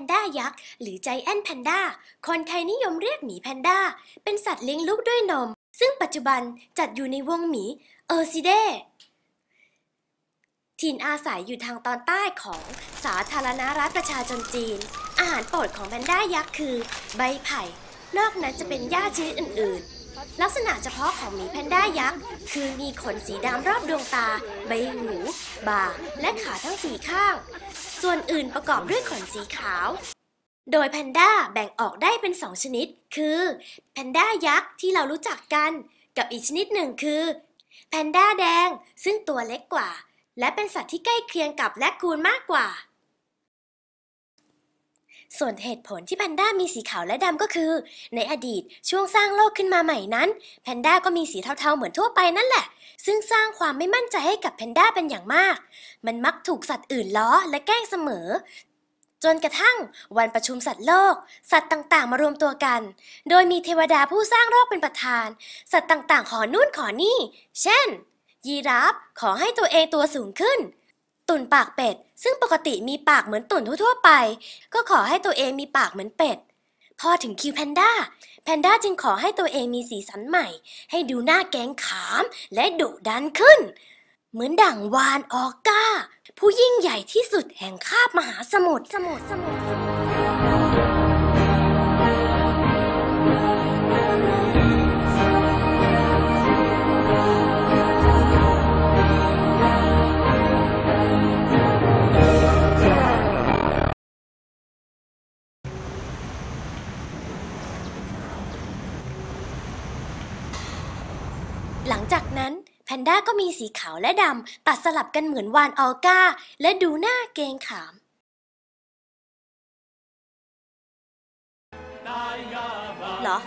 นด้ายักษ์ หรือใจแอนแพนด้า คนไทยนิยมเรียกหมีแพนด้า เป็นสัตว์เลี้ยงลูกด้วยนม ซึ่งปัจจุบันจัดอยู่ในวงหมีเออร์ซิเดถิ่นอาศัยอยู่ทางตอนใต้ของสาธารณรัฐประชาชนจีน อาหารโปรดของแพนด้ายักษ์คือ ใบไผ่ นอกนั้นจะเป็นหญ้าชนิดอื่น ๆ ลักษณะเฉพาะของหมีแพนด้ายักษ์ คือมีขนสีดำรอบดวงตา ใบหู บ่า และขาทั้งสี่ข้าง ส่วนอื่นประกอบด้วยขนสีขาว โดยแพนด้าแบ่งออกได้เป็นสองชนิด คือแพนด้ายักษ์ที่เรารู้จักกัน กับอีกชนิดหนึ่งคือแพนด้าแดงซึ่งตัวเล็กกว่า และเป็นสัตว์ที่ใกล้เคียงกับแรคคูนมากกว่า ส่วนเหตุผลที่แพนด้ามีสีขาวและดำก็คือ ในอดีตช่วงสร้างโลกขึ้นมาใหม่นั้น แพนด้าก็มีสีเทาๆเหมือนทั่วไปนั่นแหละ ซึ่งสร้างความไม่มั่นใจให้กับแพนด้าเป็นอย่างมาก มันมักถูกสัตว์อื่นล้อและแกล้งเสมอ จนกระทั่งวันประชุมสัตว์โลก สัตว์ต่างๆ มารวมตัวกัน โดยมีเทวดาผู้สร้างโลกเป็นประธาน สัตว์ต่างๆ ขอนู่นขอนี่ เช่น ยีราฟขอให้ตัวเองตัวสูงขึ้น ตุ่นปากเป็ด ซึ่งปกติมีปากเหมือนตุ่นทั่วๆไป ก็ขอให้ตัวเองมีปากเหมือนเป็ด พอถึงคิวแพนด้า แพนด้าจึงขอให้ตัวเองมีสีสันใหม่ ให้ดูหน้าแกงขามและดุดันขึ้น เหมือนดั่งวานออก้า ผู้ยิ่งใหญ่ที่สุดแห่งคาบมหาสมุทรสมุทรสมุทรสมุทร หลังจากนั้นแพนด้าก็มีสีขาวและดำตัดสลับกันเหมือนวานออก้า และดูหน้าเกงขาม เหรอ